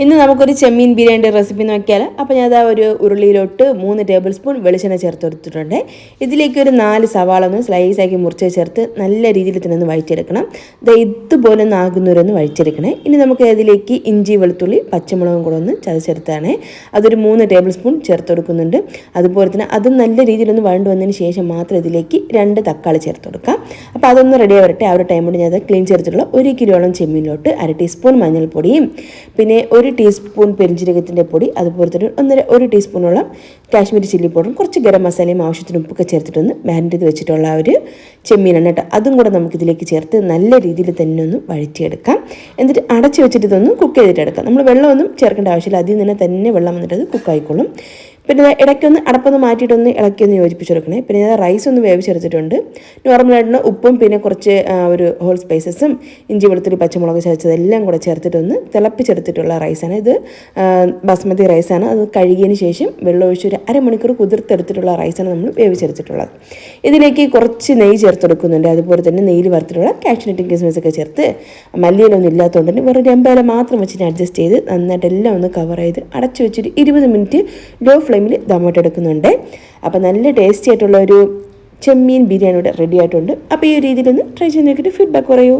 ഇന്ന് നമുക്കൊരു ചെമ്മീൻ ബിരിയാണി റെസിപ്പി നോക്കിയാൽ അപ്പോൾ ഞാൻ അതാ ഒരു ഉരുളിയിലോട്ട് മൂന്ന് ടേബിൾ സ്പൂൺ വെളിച്ചെണ്ണ ചേർത്ത് കൊടുത്തിട്ടുണ്ട്. ഇതിലേക്ക് ഒരു നാല് സവാള ഒന്ന് സ്ലൈസ് ആക്കി മുറിച്ച് ചേർത്ത് നല്ല രീതിയിൽ തന്നെ ഒന്ന് വഴിച്ചെടുക്കണം ഇത് ഇതുപോലെ ഒന്ന് ആകുന്നവരൊന്ന് വഴിച്ചെടുക്കണേ ഇനി നമുക്ക് അതിലേക്ക് ഇഞ്ചി വെളുത്തുള്ളി പച്ചമുളകും കൂടെ ഒന്ന് ചതച്ചെടുത്താണ് അതൊരു മൂന്ന് ടേബിൾ സ്പൂൺ ചേർത്ത് കൊടുക്കുന്നുണ്ട്. അതുപോലെ തന്നെ അത് നല്ല രീതിയിലൊന്ന് വഴണ്ട് വന്നതിന് ശേഷം മാത്രം ഇതിലേക്ക് രണ്ട് തക്കാളി ചേർത്ത് കൊടുക്കാം. അപ്പോൾ അതൊന്ന് റെഡി ആവട്ടെ ആ ഒരു ടൈം കൊണ്ട് ഞാൻ ക്ലീൻ ചെയ്തിട്ടുള്ള ഒരു കിലോളം ചെമ്മീനിലോട്ട് അര ടീസ്പൂൺ മഞ്ഞൾപ്പൊടിയും പിന്നെ ഒരു ടീസ്പൂൺ പെരിഞ്ചീരകത്തിന്റെ പൊടി അതുപോലെ തന്നെ ഒന്നര ഒരു ടീസ്പൂണോളം കാശ്മീരി ചില്ലി പൗഡറും കുറച്ച് ഗരം മസാലയും ആവശ്യത്തിന് ഉപ്പൊക്കെ ചേർത്തിട്ടൊന്ന് മാരിനേറ്റ് ചെയ്ത് വെച്ചിട്ടുള്ള ഒരു ചെമ്മീനാണ് കേട്ടോ. അതും കൂടെ നമുക്കിതിലേക്ക് ചേർത്ത് നല്ല രീതിയിൽ തന്നെ ഒന്ന് വഴറ്റിയെടുക്കാം. എന്നിട്ട് അടച്ച് വെച്ചിട്ട് ഇതൊന്ന് കുക്ക് ചെയ്തിട്ടെടുക്കാം. നമ്മൾ വെള്ളമൊന്നും ചേർക്കേണ്ട ആവശ്യമില്ല. അതിൽ നിന്ന് തന്നെ വെള്ളം വന്നിട്ട് അത് കുക്കായിക്കോളും പിന്നെ ഇടയ്ക്കൊന്ന് അടപ്പൊന്ന് മാറ്റിയിട്ടൊന്ന് ഇളക്കിയൊന്ന് യോജിപ്പിച്ചെടുക്കണേ പിന്നെ ഞാൻ റൈസ് ഒന്ന് വേവിച്ചെടുത്തിട്ടുണ്ട്. നോർമലായിട്ടുള്ള ഉപ്പും പിന്നെ കുറച്ച് ഒരു ഹോൾ സ്പൈസസും ഇഞ്ചി വെളുത്തുള്ളി പച്ചമുളക് ചതച്ചതെല്ലാം കൂടെ ചേർത്തിട്ടൊന്ന് തിളപ്പിച്ചെടുത്തിട്ടുള്ള റൈസാണ് ഇത്. ബസ്മതി റൈസാണ് അത് കഴുകിയതിന് ശേഷം വെള്ളം ഒഴിച്ച് ഒരു അരമണിക്കൂർ കുതിർത്തെടുത്തിട്ടുള്ള റൈസാണ് നമ്മൾ വേവിച്ചെടുത്തിട്ടുള്ളത്. ഇതിലേക്ക് കുറച്ച് നെയ്യ് ചേർത്തെടുക്കുന്നുണ്ട് അതുപോലെ തന്നെ നെയ്യിൽ വറുത്തിട്ടുള്ള കാഷ്നട്ടും ഒക്കെ ചേർത്ത് മല്ലിയിലൊന്നും ഇല്ലാത്തതുകൊണ്ട് തന്നെ വെറും രമ്പേല മാത്രം വെച്ചിട്ട് അഡ്ജസ്റ്റ് ചെയ്ത് നന്നായിട്ട് എല്ലാം ഒന്ന് കവർ ചെയ്ത് അടച്ചു വെച്ചിട്ട് ഇരുപത് മിനിറ്റ് ലോ ഫ്ലെയിമിൽ ദമോട്ട് എടുക്കുന്നുണ്ട്. അപ്പോൾ നല്ല ടേസ്റ്റി ആയിട്ടുള്ള ഒരു ചെമ്മീൻ ബിരിയാണി ഇവിടെ റെഡി ആയിട്ടുണ്ട്. അപ്പോൾ ഈ രീതിയിലൊന്ന് ട്രൈ ചെയ്ത് നോക്കിയിട്ട് ഫീഡ്ബാക്ക് പറയൂ.